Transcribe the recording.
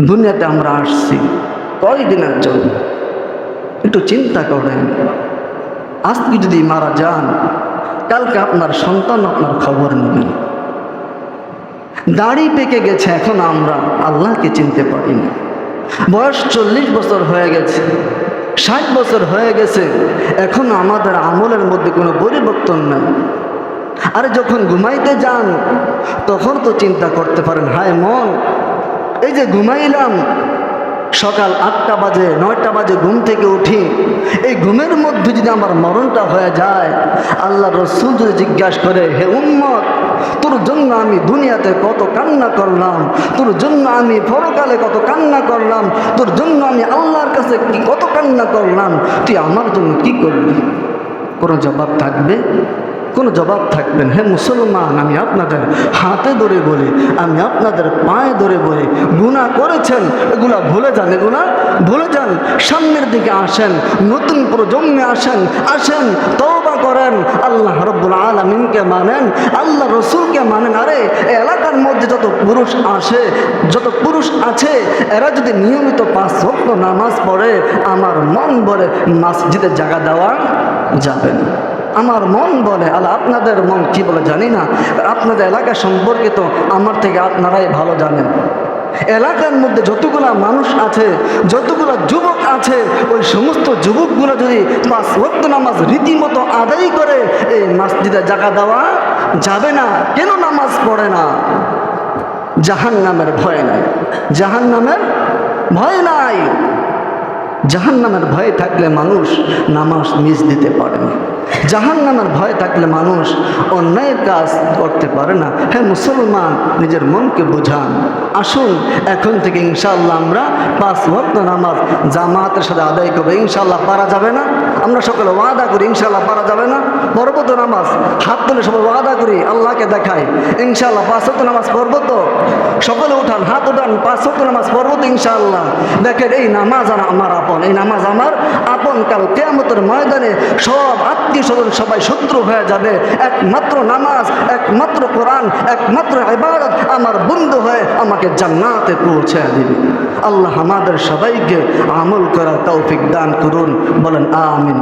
দুনিয়াতে আমরা আসছি। কয়দিনের জন্য? একটু চিন্তা করেন। আজকে যদি মারা যান, কালকে আপনার সন্তান আপনার খবর নেবেন দাড়ি পেকে গেছে, এখন আমরা আল্লাহকে চিনতে পারি পারিনি বয়স চল্লিশ বছর হয়ে গেছে, ষাট বছর হয়ে গেছে, এখন আমাদের আমলের মধ্যে কোনো পরিবর্তন নেই। আরে যখন ঘুমাইতে যান, তখন তো চিন্তা করতে পারেন, হায় মন এই যে ঘুমাইলাম, সকাল আটটা বাজে, নয়টা বাজে ঘুম থেকে উঠি। এই ঘুমের মধ্যে যদি আমার মরণটা হয়ে যায়, আল্লাহ রসুল যদি জিজ্ঞাসা করে, হে উম্মত, তোর জন্য আমি দুনিয়াতে কত কান্না করলাম? তোর জন্য আমি পরকালে কত কান্না করলাম? তোর জন্য আমি আল্লাহর কাছে কত কান্না করলাম? তুই আমার জন্য কি করবি? কোনো জবাব থাকবে? কোনো জবাব থাকবেন হে মুসলমান, আমি আপনাদের হাতে ধরে বলি, আমি আপনাদের পায়ে ধরে বলি গুণা করেছেন, এগুলা ভুলে যান, এগুলা ভুলে যান। সামনের দিকে আসেন, নতুন প্রজন্মে আসেন আসেন, তওবা করেন। আল্লাহ রব্বুল আলমিনকে মানেন, আল্লাহ রসুলকে মানেন। আরে এলাকার মধ্যে যত পুরুষ আসে, যত পুরুষ আছে, এরা যদি নিয়মিত পাঁচ নামাজ পড়ে, আমার মন বলে মসজিদে জায়গা দেওয়া যাবে না। আমার মন বলে, আল্লাহ আপনাদের মন কি বলে জানি না। আপনাদের এলাকা সম্পর্কে তো আমার থেকে আপনারাই ভালো জানেন। এলাকার মধ্যে যতগুলা মানুষ আছে, যতগুলা যুবক আছে, ওই সমস্ত যুবকগুলো যদি পাঁচ ভক্ত নামাজ রীতিমতো আদায় করে, এই মসজিদে জায়গা দেওয়া যাবে না, কেন নামাজ পড়ে না? জাহান নামের ভয় নাই। জাহান নামের ভয় নাই। জাহান নামের ভয় থাকলে মানুষ নামাজ মিস দিতে পারে না। জাহান নামের ভয় থাকলে মানুষ অন্যায় কাজ করতে পারে না। হ্যাঁ মুসলমান, নিজের মনকে বোঝান। আসুন, এখন থেকে ইনশাল্লাহ আমরা পাঁচ ভক্ত নামাজ জামাতের সাথে আদায় করব। ইনশাল্লাহ পারা যাবে না। আমরা সকলে ওয়াদা করি ইনশাল্লাহ পারা যাবে না। পড়ব তো নামাজ, হাত তুলে সবাই ওয়াদা করি, আল্লাহকে দেখাই। পাঁচ ভক্ত নামাজ পড়ব তো সকলে উঠান, হাত উঠান, পাঁচ ভক্ত নামাজ পড়ব তো ইনশাল্লাহ দেখেন এই নামাজ আর আমার আপন, এই নামাজ আমার আপন। কাল কেয়ামতের ময়দানে সব আত্মীয় স্বজন সবাই শত্রু হয়ে যাবে। একমাত্র নামাজ, একমাত্র কোরআন, একমাত্র ইবাদত আমার বন্ধু হয়ে আমাকে জান্নাতে পৌঁছে দিবে। আল্লাহ আমাদের সবাইকে আমল করার তৌফিক দান করুন, বলেন আমিন।